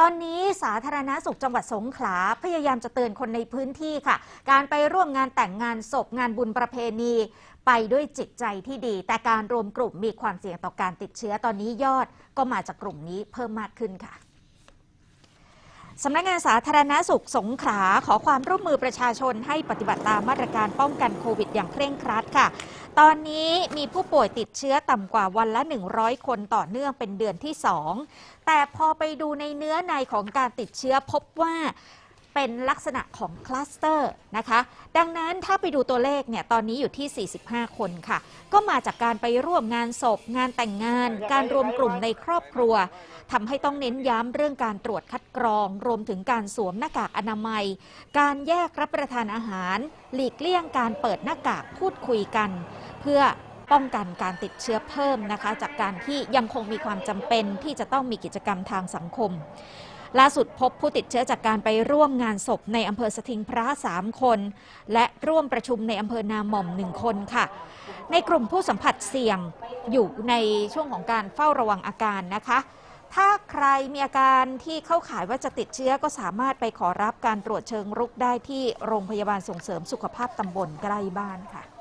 ตอนนี้สาธารณสุขจังหวัดสงขลาพยายามจะเตือนคนในพื้นที่ค่ะ การไปร่วมงานแต่งงานศพงานบุญประเพณี ไปด้วยจิตใจที่ดี แต่การรวมกลุ่มมีความเสี่ยงต่อการติดเชื้อตอนนี้ยอดก็มาจากกลุ่มนี้เพิ่มมากขึ้นค่ะ สำนักงานสาธารณาสุขสงขลาขอความร่วมมือประชาชนให้ปฏิบัติตามมาตรการป้องกันโควิดอย่างเคร่งครัดค่ะ ตอนนี้มีผู้ป่วยติดเชื้อต่ำกว่าวันละ 100 คนต่อเนื่องเป็นเดือนที่ 2 แต่พอไปดูในเนื้อในของการติดเชื้อพบว่า เป็นลักษณะของคลัสเตอร์นะคะ ดังนั้นถ้าไปดูตัวเลขเนี่ยตอนนี้อยู่ที่ 45 คนค่ะ ก็มาจากการไปร่วมงานศพ งานแต่งงาน การรวมกลุ่มในครอบครัวทำให้ต้องเน้นย้ำเรื่องการตรวจคัดกรอง รวมถึงการสวมหน้ากากอนามัย การแยกรับประทานอาหาร หลีกเลี่ยงการเปิดหน้ากากพูดคุยกัน เพื่อป้องกันการติดเชื้อเพิ่มนะคะ จากการที่ยังคงมีความจำเป็นที่จะต้องมีกิจกรรมทางสังคม ล่าสุดพบผู้ติดเชื้อจากการไปร่วมงานศพในอำเภอสถิงพระ 3 คน และร่วมประชุมในอำเภอนาหม่อม 1 คนค่ะ ในกลุ่มผู้สัมผัสเสี่ยงอยู่ในช่วงของการเฝ้าระวังอาการนะคะ ถ้าใครมีอาการที่เข้าข่ายว่าจะติดเชื้อก็สามารถไปขอรับการตรวจเชิงรุกได้ที่โรงพยาบาลส่งเสริมสุขภาพตำบลใกล้บ้านค่ะ